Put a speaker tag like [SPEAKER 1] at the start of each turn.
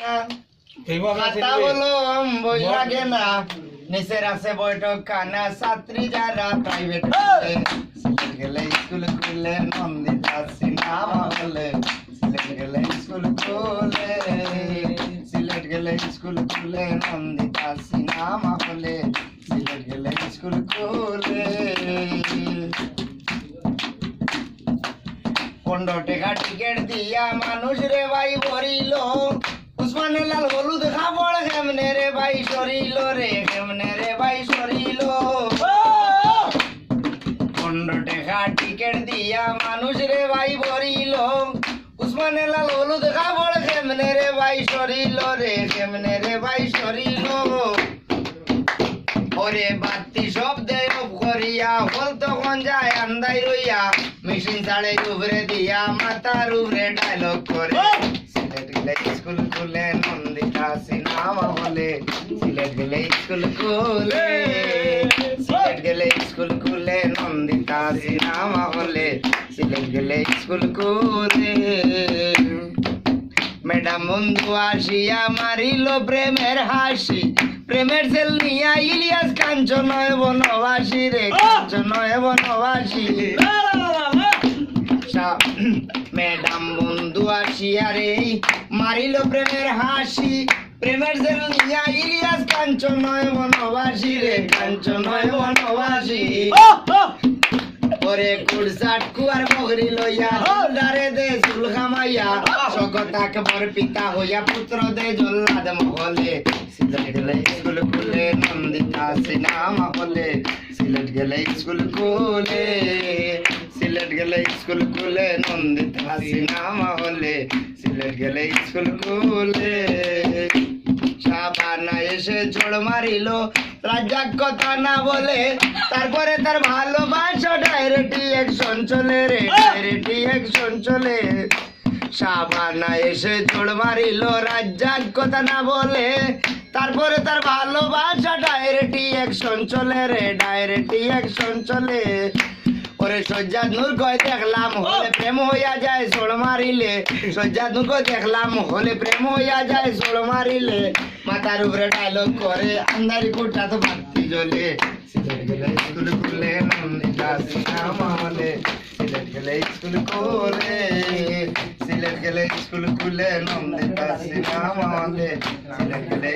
[SPEAKER 1] খাতা
[SPEAKER 2] রে।
[SPEAKER 1] বই লাগে না। নিচের আছে বৈঠক খানা ছাত্রী যারা প্রাইভেট গেলে স্কুল খুলে নন্দিতা সিনেমা হলে। সিলেট গেলে স্কুল খুলে। সিলেট গেলে স্কুল খুলে নন্দিতা সিনেমা হলে। সিলেট গেলে স্কুল খুলে। পনেরো টাকা টিকিট দিয়া মানুষ রে ভাই ভরিল। উসমান লাল হলুদ সরিল রে, কেমনে রে ভাই সরিল? পনেরো দিয়া মানুষ রে হলুদ খাবড় কেমনে রে ভাই সরিল রে, কেমনে রে ভাই সরিল? ওরে বাতি শব্দে অফ করিয়া, হল তখন যায় আন্দাই রইয়া, মেশিন ছাড়ে উপরে দিয়া মাথার উপরে ডায়লগ করে সিলেট গেলে স্কুল খুলে নন্দিতা সিলেট গেলে স্কুল খুলে সিলেট গেলে স্কুল খুলে নন্দিতা সিনেমা সিলেট গেলে স্কুল খুলে। ম্যাডাম বন্ধু আসিয়া মারিল প্রেমের হাসি প্রেমের সেল নিয়া ইলিয়াস কাঞ্চনয় বনবাসী রে কাঞ্চনয় বনবাসী। ম্যাডাম বন্ধু আসিয়া রে মারিল প্রেমের হাসি প্রেমের সেল নিয়া ইলিয়াস কাঞ্চনয় বনবাসী রে কাঞ্চনয় বনবাসী ওরে কুড়সাট কুয়ার বগরি লইয়া দারে দে চুল খামাইয়া সকতাক বর পিতা হইয়া পুত্র দে জল্লাদ মহলে সিলেট গেলে স্কুল খুলে নন্দিতা সিনেমা হলে সিলেট গেলে স্কুল খুলে সিলেট গেলে স্কুল খুলে, নন্দিতা সিনেমা হলে সিলেট গেলে স্কুল খুলে। সাবানা এসে ঝোড় মারিল রাজাক কথা না বলে, তারপরে তার ভালোবাসা ডাইরেক্ট অ্যাকশন চলে রে ডাইরেক্ট অ্যাকশন চলে। সাবানা এসে ঝোড় মারিল রাজাক কথা না বলে, তারপরে তার ভালোবাসা ডাইরেক্ট অ্যাকশন চলে রে ডাইরেক্ট অ্যাকশন চলে। ওরে সজ্জাদ নূর কয় দেখলাম হলে প্রেম হইয়া যায় সোড় মারিলে। সজ্জাদ নূর কয় দেখলাম হলে প্রেম হইয়া যায় সোড় মারিলে। মাথার উপরে ডায়লগ করে আন্ধারি কুটা তো বাতি জ্বলে। সিলেট গেলে স্কুল খুলে সিলেট গেলে স্কুল খুলে সিলেট গেলে স্কুল খুলে হলে সিলেট গেলে